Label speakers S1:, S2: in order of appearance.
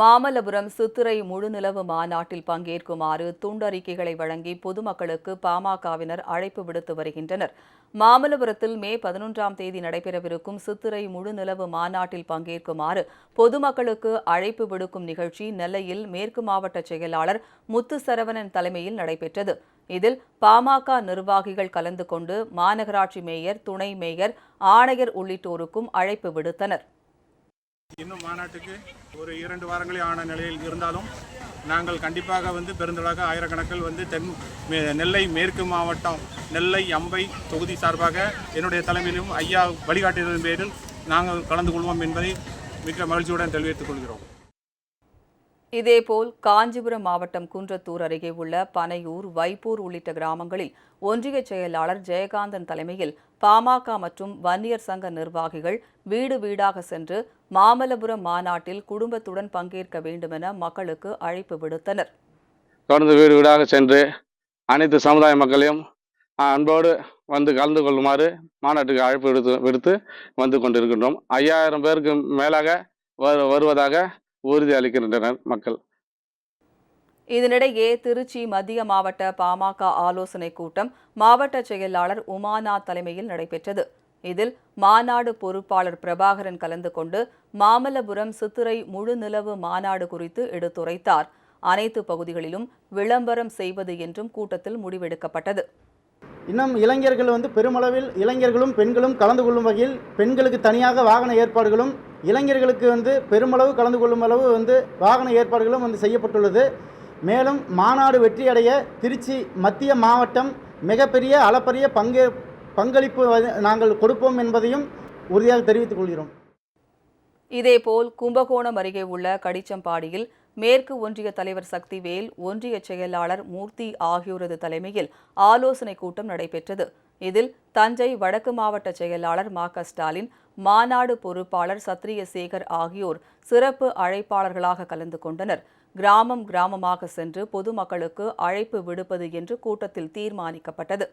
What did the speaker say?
S1: மாமல்லபுரம் சித்திரை முழுநிலவு மாநாட்டில் பங்கேற்குமாறு துண்டறிக்கைகளை வழங்கி பொதுமக்களுக்கு பாமகவினர் அழைப்பு விடுத்து வருகின்றனர். மாமல்லபுரத்தில் மே பதினொன்றாம் தேதி நடைபெறவிருக்கும் சித்திரை முழுநிலவு மாநாட்டில் பங்கேற்குமாறு பொதுமக்களுக்கு அழைப்பு விடுக்கும் நிகழ்ச்சி நெல்லையில் மேற்கு மாவட்ட செயலாளர் முத்து சரவணன் தலைமையில் நடைபெற்றது. இதில் பாமக நிர்வாகிகள் கலந்து கொண்டு மாநகராட்சி மேயர் துணை மேயர் ஆணையர் உள்ளிட்டோருக்கும் அழைப்பு விடுத்தனர்.
S2: இன்னும் மாநாட்டுக்கு ஒரு இரண்டு வாரங்களே ஆன நிலையில் இருந்தாலும் நாங்கள் கண்டிப்பாக வந்து பெருந்தளாக ஆயிரக்கணக்கில் வந்து தென் நெல்லை மேற்கு மாவட்டம் நெல்லை அம்பை தொகுதி சார்பாக என்னுடைய தலைமையிலும் ஐயா வழிகாட்டுதலின் பேரில் நாங்கள் கலந்து கொள்வோம் என்பதை மிக்க மகிழ்ச்சியுடன் தெரிவித்துக் கொள்கிறோம்.
S1: இதேபோல் காஞ்சிபுரம் மாவட்டம் குன்றத்தூர் அருகே உள்ள பனையூர் வைப்பூர் உள்ளிட்ட கிராமங்களில் ஒன்றிய செயலாளர் ஜெயகாந்தன் தலைமையில் பாமக மற்றும் வன்னியர் சங்க நிர்வாகிகள் வீடு வீடாக சென்று மாமல்லபுரம் மாநாட்டில் குடும்பத்துடன் பங்கேற்க வேண்டுமென மக்களுக்கு அழைப்பு விடுத்தனர்.
S3: தொடர்ந்து வீடு வீடாக சென்று அனைத்து சமுதாய மக்களையும் அன்போடு வந்து கலந்து கொள்ளுமாறு மாநாட்டுக்கு அழைப்பு விடுத்து விடுத்து வந்து கொண்டிருக்கின்றோம். ஐயாயிரம் பேருக்கு மேலாக வரு வருவதாக உறுதி அளிக்கின்றனர் மக்கள்.
S1: இதனிடையே திருச்சி மத்திய மாவட்ட பாமக ஆலோசனைக் கூட்டம் மாவட்ட செயலாளர் உமாநாத் தலைமையில் நடைபெற்றது. இதில் மாநாடு பொறுப்பாளர் பிரபாகரன் கலந்து கொண்டு மாமல்லபுரம் சித்திரை முழுநிலவு மாநாடு குறித்து எடுத்துரைத்தார். அனைத்து பகுதிகளிலும் விளம்பரம் செய்வது என்றும் கூட்டத்தில் முடிவெடுக்கப்பட்டது.
S4: இன்னும் இளைஞர்கள் வந்து பெருமளவில் இளைஞர்களும் பெண்களும் கலந்து கொள்ளும் வகையில் பெண்களுக்கு தனியாக வாகன ஏற்பாடுகளும் இளைஞர்களுக்கு வந்து பெருமளவு கலந்து கொள்ளும் அளவு வந்து வாகன ஏற்பாடுகளும் வந்து செய்யப்பட்டுள்ளது. மேலும் மாநாடு வெற்றியடைய திருச்சி மத்திய மாவட்டம் மிகப்பெரிய அளப்பரிய பங்கே பங்களிப்பு நாங்கள் கொடுப்போம் என்பதையும் உறுதியாக தெரிவித்துக் கொள்கிறோம்.
S1: இதேபோல் கும்பகோணம் அருகே உள்ள கடிச்சம்பாடியில் மேற்கு ஒன்றிய தலைவர் சக்திவேல் ஒன்றிய செயலாளர் மூர்த்தி ஆகியோரது தலைமையில் ஆலோசனைக் கூட்டம் நடைபெற்றது. இதில் தஞ்சை வடக்கு மாவட்ட செயலாளர் மா க ஸ்டாலின் மாநாடு பொறுப்பாளர் சத்ரியசேகர் ஆகியோர் சிறப்பு அழைப்பாளர்களாக கலந்து கொண்டனர். கிராமம் கிராமமாக சென்று பொதுமக்களுக்கு அழைப்பு விடுப்பது என்று கூட்டத்தில் தீர்மானிக்கப்பட்டது.